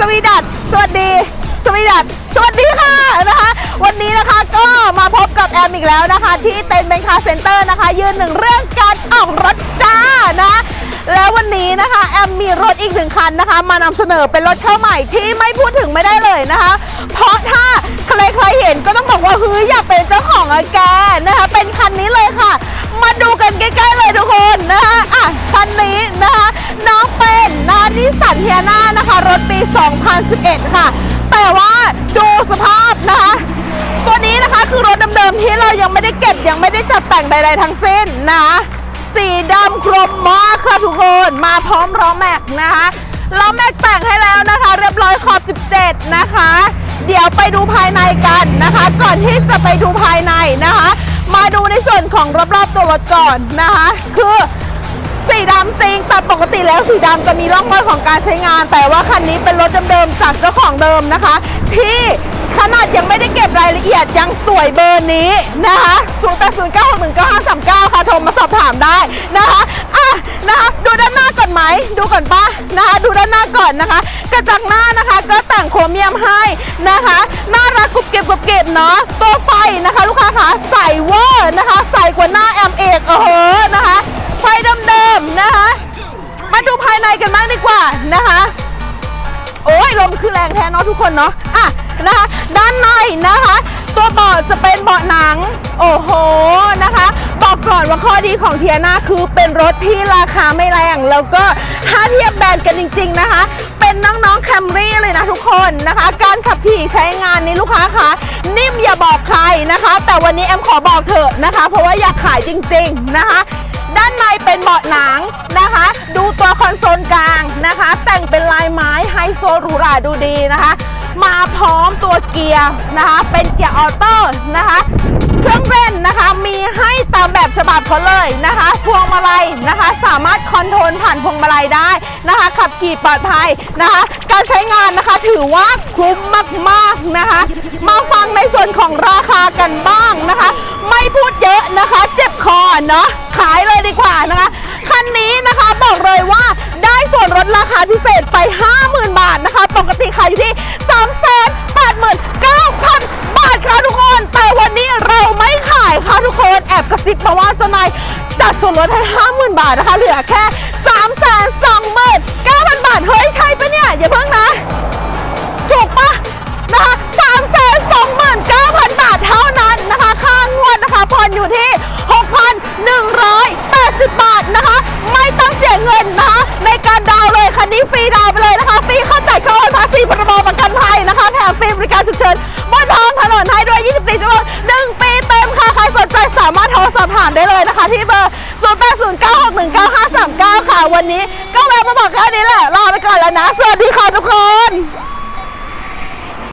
สวีดัตสวัสดี สวีดัตสวัสดีค่ะนะคะ วันนี้นะคะก็มาพบกับแอมอีกแล้วนะคะ ที่เต็นเบนคาเซ็นเตอร์นะคะ ยืนหนึ่งเรื่องการออกรถจ้านะแล้ววันนี้นะคะแอมมีรถอีกหนึ่งคันนะคะ มานำเสนอเป็นรถเข้าใหม่ที่ไม่พูดถึงไม่ได้เลยนะคะ เพราะถ้าใครๆเห็นก็ต้องบอกว่าเฮ้ยอยากเป็นเจ้าของอะแกนะคะ เป็นคันนี้เลยค่ะ มาดูกันใกล้ๆเลยทุกคนนะคะอะคันนี้นะคะ น้องเป็นนานิส 2011 ค่ะ แต่ว่าดูสภาพนะคะ ตัวนี้นะคะคือรถเดิมๆที่เรายังไม่ได้เก็บยังไม่ได้จัดแต่งใดๆทั้งสิ้นนะคะสีดำครบมากค่ะทุกคนมาพร้อมล้อแม็กนะคะล้อแม็กแต่งให้แล้วนะคะ เรียบร้อยขอบ 17 นะคะ เดี๋ยวไปดูภายในกันนะคะ ก่อนที่จะไปดูภายในนะคะ มาดูในส่วนของรอบๆตัวรถก่อนนะคะ คือ แล้วสีดำจะมีร่องรอยของการใช้งาน แต่ว่าคันนี้เป็นรถเดิมๆจากเจ้าของเดิมนะคะ ที่ขนาดยังไม่ได้เก็บรายละเอียดยังสวยเบอร์นี้นะคะ0 8 0 9 6 1 9 5 3 9 ค่ะโทรมาสอบถามได้นะคะอะนะคะดูด้านหน้าก่อนไหม ดูก่อนปะนะคะดูด้านหน้าก่อนนะคะ กระจังหน้านะคะก็แต่งโครเมียมให้นะคะ น่ารักกรุบเก็บกรุบเก็บเนาะตัวไฟนะคะ ลูกค้าคะใส่เวอร์นะคะ เนาะทุกคนเนาะอะนะคะด้านในนะคะ ตัวเบาะจะเป็นเบาะหนัง โอ้โหนะคะบอกก่อนว่าข้อดีของเทียนาคือเป็นรถที่ราคาไม่แรง แล้วก็ถ้าเทียบแบรนด์กันจริง ๆนะคะ เป็นน้องๆแคมรี่เลยนะทุกคนนะคะ การขับขี่ใช้งานนี้ลูกค้าคะนิ่มอย่าบอกใครนะคะ แต่วันนี้แอมขอบอกเถอะนะคะ เพราะว่าอยากขายจริง ๆนะคะด้านในเป็นเบาะหนังนะคะ ดูตัวคอนโซลกลางนะคะ แต่งเป็นลายไม้ โซหรูหราดูดีนะคะ มาพร้อมตัวเกียร์นะคะ เป็นเกียร์ออโต้นะคะ เครื่องเล่นนะคะมีให้ตามแบบฉบับเขาเลยนะคะ พวงมาลัยนะคะ สามารถคอนโทรลผ่านพวงมาลัยได้นะคะ ขับขี่ปลอดภัยนะคะ การใช้งานนะคะถือว่าคุ้มมากๆนะคะ มาฟังในส่วนของราคากันบ้างนะคะ ไม่พูดเยอะนะคะ เจ็บคอเนาะขายเลยดีกว่านะคะคันนี้นะคะบอกเลยว่า ส่วนลดราคาพิเศษไป 50,000 บาทนะคะ ปกติขายอยู่ที่ 3 8 9 0 0 0 บาทค่ะทุกคน แต่วันนี้เราไม่ขายค่ะทุกคน แอบกระซิบมาว่าเจ้านายจัดส่วนลดให้ 50,000 บาทนะคะ เหลือแค่ 3 2 9 0 0 0 รสนใจสามารถโทรสอบถามได้เลยนะคะ ที่เบอร์ 0809619539 ค่ะ วันนี้ก็แวะมาบอกแค่นี้แหละลาไปก่อนแล้วนะ สวัสดีค่ะทุกคน